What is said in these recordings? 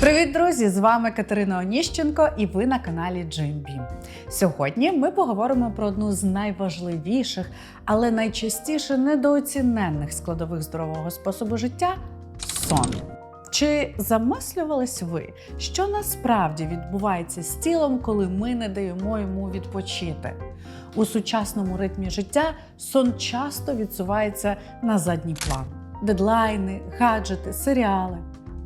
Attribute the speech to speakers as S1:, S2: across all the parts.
S1: Привіт, друзі! З вами Катерина Оніщенко, і ви на каналі JMB. Сьогодні ми поговоримо про одну з найважливіших, але найчастіше недооціненних складових здорового способу життя сон. Чи замислювались ви, що насправді відбувається з тілом, коли ми не даємо йому відпочити? У сучасному ритмі життя сон часто відсувається на задній план: дедлайни, гаджети, серіали.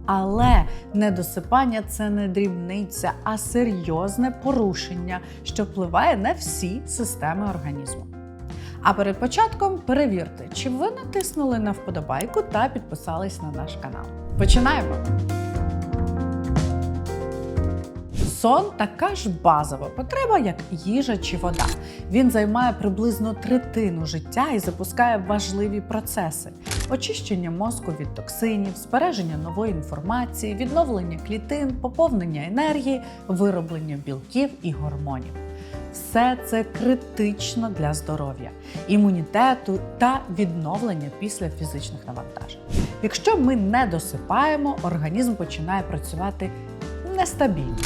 S1: Але недосипання це не дрібниця, а серйозне порушення, що впливає на всі системи організму. А перед початком перевірте, чи ви натиснули на вподобайку та підписались на наш канал. Починаємо! Сон така ж базова потреба, як їжа чи вода. Він займає приблизно третину життя і запускає важливі процеси: очищення мозку від токсинів, збереження нової інформації, відновлення клітин, поповнення енергії, вироблення білків і гормонів. Все це критично для здоров'я, імунітету та відновлення після фізичних навантажень. Якщо ми не досипаємо, організм починає працювати нестабільно.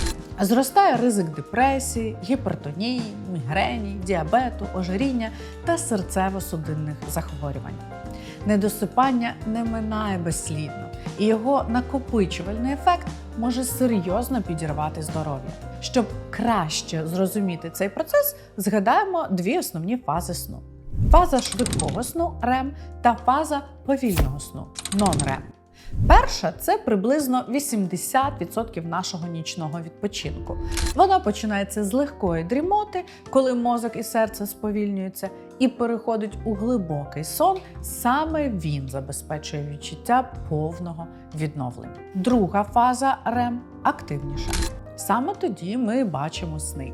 S1: Зростає ризик депресії, гіпертонії, мігрені, діабету, ожиріння та серцево-судинних захворювань. Недосипання не минає безслідно, і його накопичувальний ефект може серйозно підірвати здоров'я. Щоб краще зрозуміти цей процес, згадаємо дві основні фази сну: фаза швидкого сну РЕМ та фаза повільного сну non-REM. Перша це приблизно 80% нашого нічного відпочинку. Вона починається з легкої дрімоти, коли мозок і серце сповільнюються, і переходить у глибокий сон. Саме він забезпечує відчуття повного відновлення. Друга фаза РЕМ активніша. Саме тоді ми бачимо сни.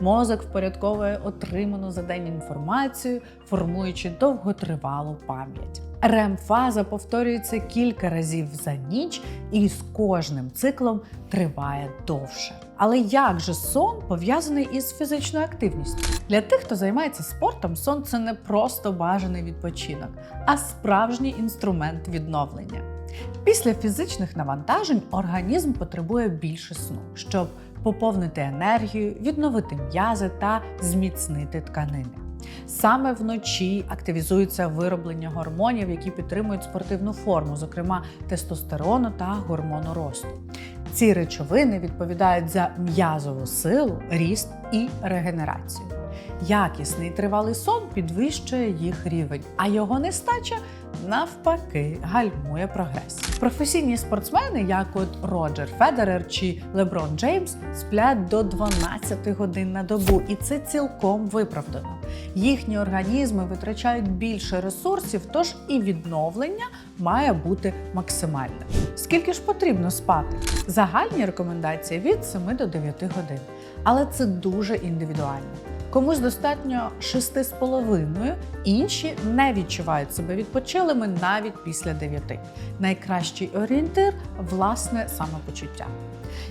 S1: Мозок впорядковує отриману за день інформацію, формуючи довготривалу пам'ять. РЕМ-фаза повторюється кілька разів за ніч і з кожним циклом триває довше. Але як же сон пов'язаний із фізичною активністю? Для тих, хто займається спортом, сон це не просто бажаний відпочинок, а справжній інструмент відновлення. Після фізичних навантажень організм потребує більше сну, щоб поповнити енергію, відновити м'язи та зміцнити тканини. Саме вночі активізується вироблення гормонів, які підтримують спортивну форму, зокрема тестостерону та гормону росту. Ці речовини відповідають за м'язову силу, ріст і регенерацію. Якісний тривалий сон підвищує їх рівень, а його нестача навпаки гальмує прогрес. Професійні спортсмени, як от Роджер Федерер чи Леброн Джеймс, сплять до 12 годин на добу, і це цілком виправдано. Їхні організми витрачають більше ресурсів, тож і відновлення має бути максимальним. Скільки ж потрібно спати? Загальні рекомендації від 7 до 9 годин, але це дуже індивідуально. Комусь достатньо 6,5, інші не відчувають себе відпочилими навіть після 9. Найкращий орієнтир власне самопочуття.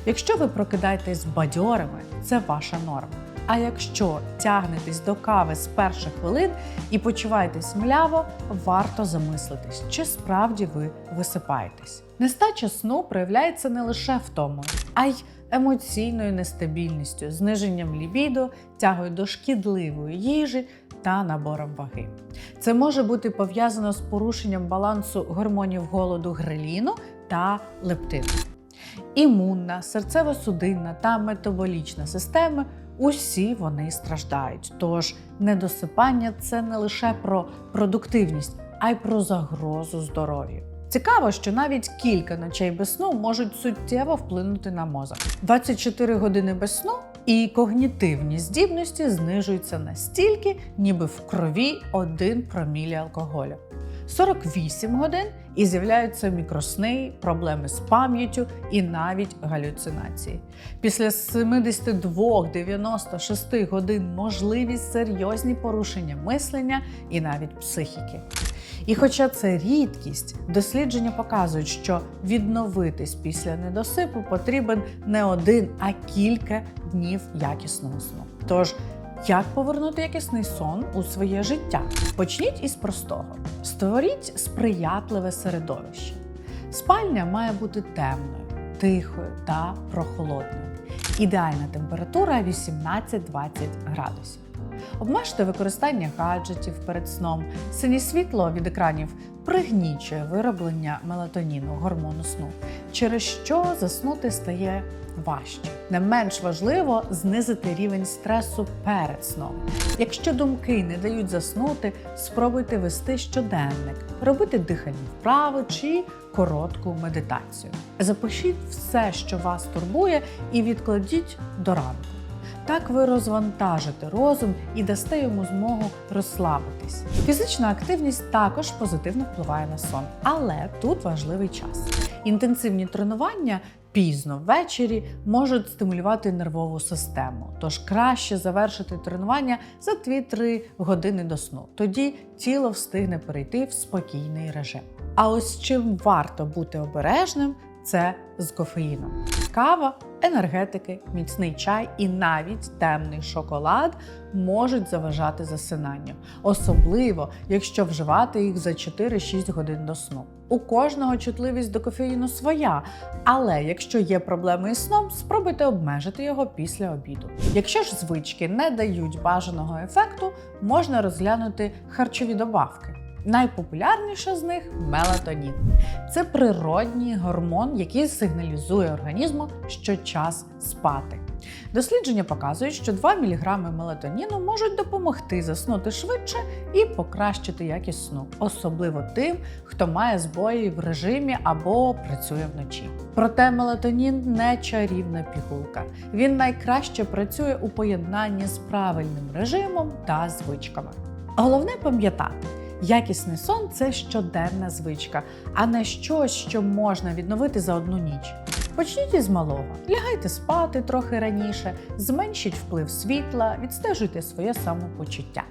S1: Якщо ви прокидаєтесь бадьорими, це ваша норма. А якщо тягнетесь до кави з перших хвилин і почуваєтесь мляво, варто замислитись, чи справді ви висипаєтесь. Нестача сну проявляється не лише втомою, а й емоційною нестабільністю, зниженням лібідо, тягою до шкідливої їжі та набором ваги. Це може бути пов'язано з порушенням балансу гормонів голоду греліну та лептину. Імунна, серцево-судинна та метаболічна системи усі вони страждають. Тож недосипання це не лише про продуктивність, а й про загрозу здоров'ю. Цікаво, що навіть кілька ночей без сну можуть суттєво вплинути на мозок. 24 години без сну і когнітивні здібності знижуються настільки, ніби в крові один промілі алкоголю. 48 годин і з'являються мікросни, проблеми з пам'яттю і навіть галюцинації. Після 72-96 годин можливі серйозні порушення мислення і навіть психіки. І хоча це рідкість, дослідження показують, що відновитись після недосипу потрібен не один, а кілька днів якісного сну. Тож, як повернути якісний сон у своє життя? Почніть із простого: створіть сприятливе середовище. Спальня має бути темною, тихою та прохолодною. Ідеальна температура 18-20 градусів. Обмежте використання гаджетів перед сном. Синє світло від екранів пригнічує вироблення мелатоніну, гормону сну, через що заснути стає важче. Не менш важливо знизити рівень стресу перед сном. Якщо думки не дають заснути, спробуйте вести щоденник, робити дихальні вправи чи коротку медитацію. Запишіть все, що вас турбує, і відкладіть до ранку. Так ви розвантажите розум і дасте йому змогу розслабитись. Фізична активність також позитивно впливає на сон, але тут важливий час. Інтенсивні тренування пізно ввечері можуть стимулювати нервову систему, тож краще завершити тренування за 2-3 години до сну. Тоді тіло встигне перейти в спокійний режим. А ось чим варто бути обережним, це з кофеїном. Кава, енергетики, міцний чай і навіть темний шоколад можуть заважати засинанню, особливо якщо вживати їх за 4-6 годин до сну. У кожного чутливість до кофеїну своя, але якщо є проблеми із сном, спробуйте обмежити його після обіду. Якщо ж звички не дають бажаного ефекту, можна розглянути харчові добавки. Найпопулярніша з них мелатонін. Це природній гормон, який сигналізує організму, що час спати. Дослідження показують, що 2 мг мелатоніну можуть допомогти заснути швидше і покращити якість сну, особливо тим, хто має збої в режимі або працює вночі. Проте мелатонін не чарівна пігулка. Він найкраще працює у поєднанні з правильним режимом та звичками. Головне пам'ятати. Якісний сон це щоденна звичка, а не щось, що можна відновити за одну ніч. Почніть із малого, лягайте спати трохи раніше, зменшіть вплив світла, відстежуйте своє самопочуття.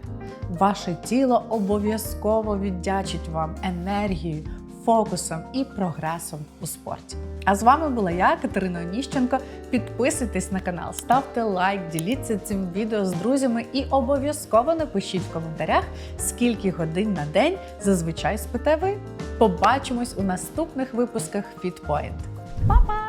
S1: Ваше тіло обов'язково віддячить вам енергією, фокусом і прогресом у спорті. А з вами була я, Катерина Оніщенко. Підписуйтесь на канал, ставте лайк, діліться цим відео з друзями і обов'язково напишіть в коментарях, скільки годин на день зазвичай спите ви. Побачимось у наступних випусках FitPoint. Па-па!